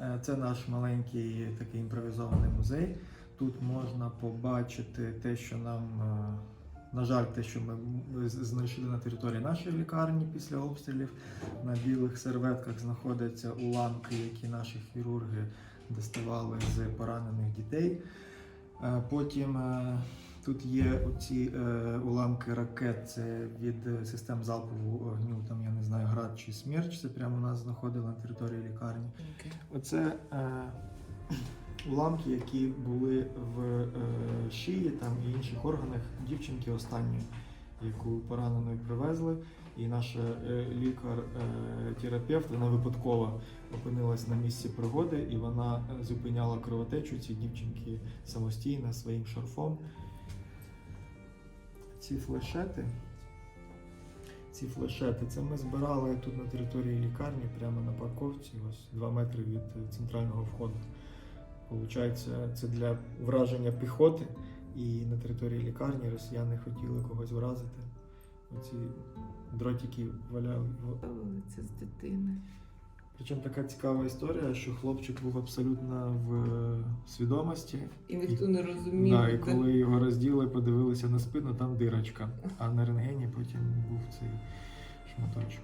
Е, Це наш маленький такий імпровізований музей. Тут можна побачити те, що нам, е, на жаль, те, що ми знайшли на території нашої лікарні після обстрілів. На білих серветках знаходяться уламки, які наші хірурги доставали з поранених дітей. Е, Потім тут є оці е, уламки ракет, це від е, систем залпового вогню, там я не знаю, град чи смерч, це прямо у нас знаходили на території лікарні. Оце е, уламки, які були в е, шиї там, і інших органах дівчинки останньої, яку пораненою привезли. І наша е, лікар-терапевт вона випадково опинилась на місці пригоди, і вона е, зупиняла кровотечу цій дівчинки самостійно своїм шарфом. Ці флешети. Ці флешети, це ми збирали тут на території лікарні, прямо на парковці, ось 2 метри від е, центрального входу. Получається, це для враження піхоти, і на території лікарні росіяни хотіли когось вразити. Оці дротики валяли. Це з дитини. Причому така цікава історія, що хлопчик був абсолютно в е, свідомості. І ніхто не розумів. Да, і коли його розділи, подивилися на спину, там дирочка. А на рентгені потім був цей шматочок.